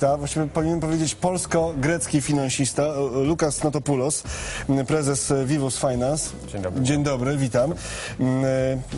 finansista, właściwie powinien powiedzieć polsko-grecki finansista, e, Lukas Notopoulos, prezes e, Vivus Finance. Dzień dobry. Dzień dobry, witam. E,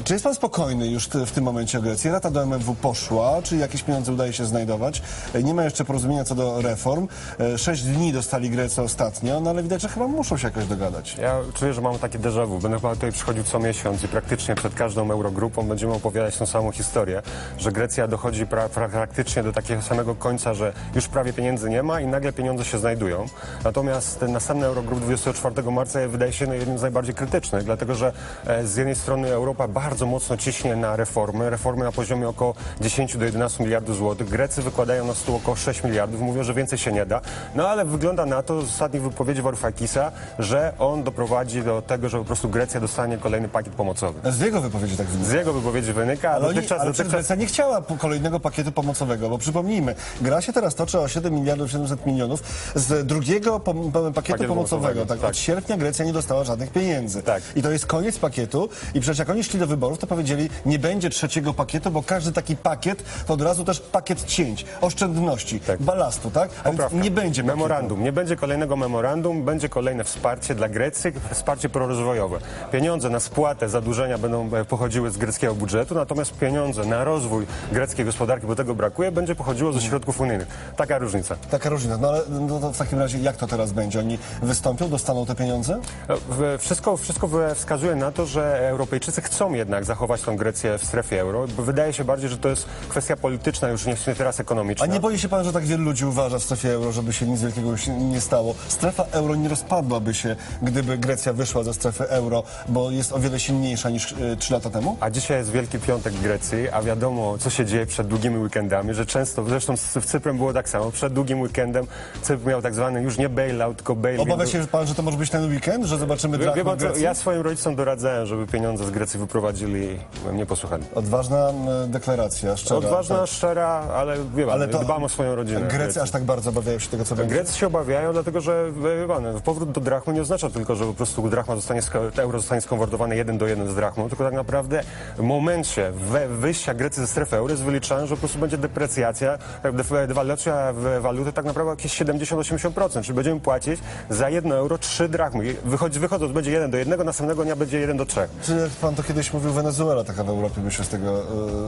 Czy jest pan spokojny już w tym momencie o Grecji? Rata do MFW poszła, czy jakieś pieniądze udaje się znajdować? E, Nie ma jeszcze porozumienia co do reform. E, Sześć dni dostali Grecy ostatnio, no ale widać, że chyba muszą się jakoś dogadać. Ja czuję, że mam takie déjà vu. Będę chyba tutaj przychodził co miesiąc i praktycznie przed każdą Eurogrupą będziemy opowiadać tą samą historię, że Grecja dochodzi pra, pra, praktycznie do takiego samego końca, że już prawie pieniędzy nie ma i nagle pieniądze się znajdują. Natomiast ten następny Eurogrup 24 marca wydaje się jednym z najbardziej krytycznych, dlatego że e, z jednej strony Europa bardzo mocno ciśnie na reformy, reformy na poziomie około 10 do 11 miliardów złotych. Grecy wykładają na stół około 6 miliardów, mówią, że więcej się nie da. No ale wygląda na to z ostatnich wypowiedzi Varoufakisa, że on doprowadzi do tego, że po prostu Grecja dostanie kolejny pakiet pomocowy. Z jego wypowiedzi tak wynika. Z jego wypowiedzi wynika, Ale, oni, dotychczas, ale dotychczas Grecja nie chciała kolejnego pakietu pomocowego, bo przypomnijmy, gra się teraz toczy o 7 miliardów 700 milionów z drugiego pom- pakietu, pomocowego. pomocowego, Tak, tak. Od sierpnia Grecja nie dostała żadnych pieniędzy. Tak. I to jest koniec pakietu i przecież jak oni szli do wyborów, to powiedzieli, nie będzie trzeciego pakietu, bo każdy taki pakiet to od razu też pakiet cięć, oszczędności, balastu, tak? A nie będzie pakietu. memorandum. Nie będzie kolejnego memorandum, będzie kolejne wsparcie dla Grecji, wsparcie prorozwojowe. Pieniądze na spłatę zadłużenia będą e, pochodziły z greckiego budżetu, natomiast pieniądze na rozwój greckiej gospodarki, bo tego brakuje, będzie pochodziło ze środków unijnych. Taka różnica. Taka różnica. No ale no to w takim razie jak to teraz będzie? Oni wystąpią, dostaną te pieniądze? E, Wszystko, wszystko wskazuje na to, że Europejczycy chcą jednak zachować tą Grecję w strefie euro, bo wydaje się bardziej, że to jest kwestia polityczna, już nie teraz ekonomiczna. A nie boi się pan, że tak wielu ludzi uważa w strefie euro, żeby się nic wielkiego się nie stało? Strefa euro nie rozpadłaby się, gdyby Grecja wyszła ze strefy euro, bo jest o wiele silniejsza niż y, trzy lata temu? A dzisiaj jest Wielki Piątek w Grecji, a wiadomo, co się dzieje przed długimi weekendami, że często, zresztą z Cyprem było tak samo, przed długim weekendem Cypr miał tak zwany już nie bailout, tylko bail Obawia się pan, że to może być ten weekend, że zobaczymy Wie, wie pan co, Grecji? ja swoim rodzicom doradzałem, żeby pieniądze z Grecji wyprowadzili i nie posłuchali. Odważna m, deklaracja, szczera. Odważna, tak. szczera, ale wie pan, Ale to dbam o swoją rodzinę. Grecy aż tak bardzo obawiają się tego, co będzie? Grecy się obawiają, dlatego że wie pan, powrót do drachmy nie oznacza tylko, że po prostu drachma zostanie, euro zostanie skonwertowane jeden do jeden z drachmą, tylko tak naprawdę w momencie we, wyjścia Grecy ze strefy euro jest wyliczane, że po prostu będzie deprecjacja, tak, def- dewaluacja w waluty tak naprawdę jakieś 70-80%, czyli będziemy płacić za jedno euro trzy drachmy. I Wychodzi, wychodząc będzie jeden do jednego, następnego dnia będzie jeden do trzech. Czy jak pan to kiedyś mówił, Wenezuela taka w Europie by się z tego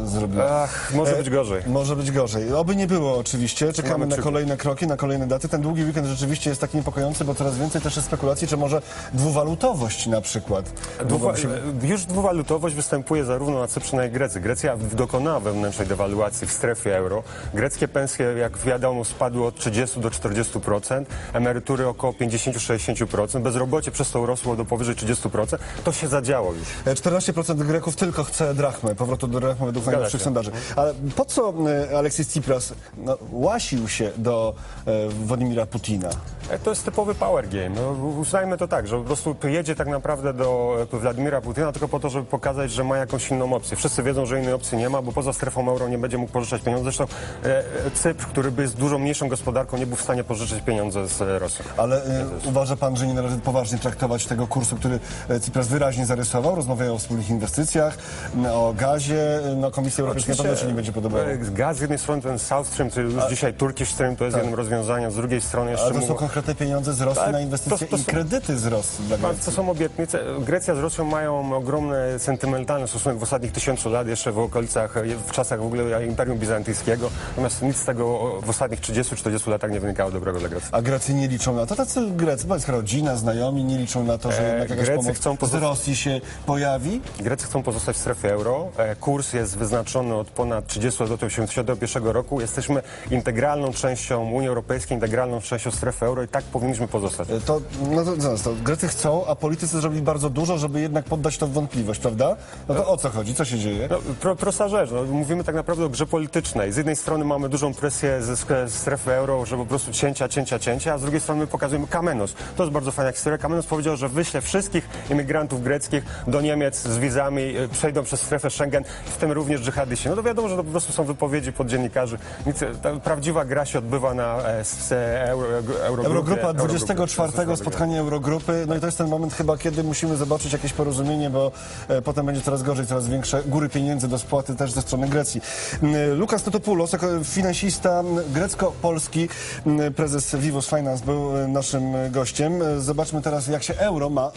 y, zrobiła? Ach, może być gorzej. Może być gorzej. Oby nie było oczywiście. Czekamy Mamy na kolejne kroki, na kolejne daty. Ten długi weekend rzeczywiście jest taki niepokojący, bo coraz więcej też jest spekulacji, czy może dwuwalutowość na przykład. Dwuwa- się... Już dwuwalutowość występuje zarówno na Cyprze, jak i Grecji. Grecja dokonała wewnętrznej dewaluacji w strefie euro. Greckie pensje, jak wiadomo, spadły od 30 do 40%, emerytury około 50-60%, bezrobocie przez to urosło do powyżej 30%. To się zadziało już. E, 14% Greków tylko chce drachmę, powrotu do drachmy według najnowszych sondaży. Ale po co e, Aleksis Tsipras no, łasił się do e, Władimira Putina? E, To jest typowy power game. No, uznajmy to tak, że po prostu jedzie tak naprawdę do e, Władimira Putina tylko po to, żeby pokazać, że ma jakąś inną opcję. Wszyscy wiedzą, że innej opcji nie ma, bo poza strefą euro nie będzie mógł pożyczać pieniędzy. Zresztą e, e, Cypr, który by jest dużo mniejszą gospodarką, nie był w stanie pożyczyć pieniądze z e, Rosji. Ale e, uważa pan, że nie należy poważnie traktować tego kursu, który e, Tsipras wyraźnie zarysował? Rozmawiają o wspólnych inwestycjach, o gazie. No, Komisja Europejska na pewno się nie będzie podobała. Gaz z jednej strony ten South Stream, czyli już dzisiaj Turkish Stream, to jest jednym rozwiązaniem, z drugiej strony jeszcze Tak. Ale to są mówią- konkretne pieniądze z Rosji Tak, na inwestycje to- to i są- kredyty z Rosji dla A Grecji. To są obietnice. Grecja z Rosją mają ogromny sentymentalny stosunek w ostatnich tysiącu lat, jeszcze w okolicach, w czasach w ogóle Imperium Bizantyjskiego. Natomiast nic z tego w ostatnich 30-40 latach nie wynikało dobrego dla Grecji. A Grecy nie liczą na to. Tacy Grecy, pańska rodzina, znajomi nie liczą na to, że E, jednak jakaś Grecy pomoc chcą z Rosji się pojawi. Grecy chcą pozostać w strefie euro. E, Kurs jest wyznaczony od ponad 30 lat do 1981 roku. Jesteśmy integralną częścią Unii Europejskiej, integralną częścią strefy euro i tak powinniśmy pozostać. E, To, no to zaraz, to Grecy chcą, a politycy zrobili bardzo dużo, żeby jednak poddać to w wątpliwość, prawda? No to o co chodzi? Co się dzieje? No, pro, prosta rzecz. No, mówimy tak naprawdę o grze politycznej. Z jednej strony mamy dużą presję ze sk- strefy euro, że po prostu cięcia, cięcia, cięcia, a z drugiej strony my pokazujemy Kamenos. To jest bardzo fajna historia. Kamenos powiedział, że wyśle wszystkich imigrantów greckich do Niemiec z wizami, e, przejdą przez strefę Schengen, w tym również dżihadyści. No to wiadomo, że to po prostu są wypowiedzi pod dziennikarzy. Nic, ta prawdziwa gra się odbywa na e, e, euro, Eurogrupie. Eurogrupa Eurogrupie. 24 spotkanie Eurogrupy. No i to jest ten moment chyba, kiedy musimy zobaczyć jakieś porozumienie, bo e, potem będzie coraz gorzej, coraz większe góry pieniędzy do spłaty też ze strony Grecji. Lukas Totopoulos, jako finansista, grecko-polski m, prezes Vivus Finance był e, naszym gościem. E, Zobaczmy teraz, jak się euro ma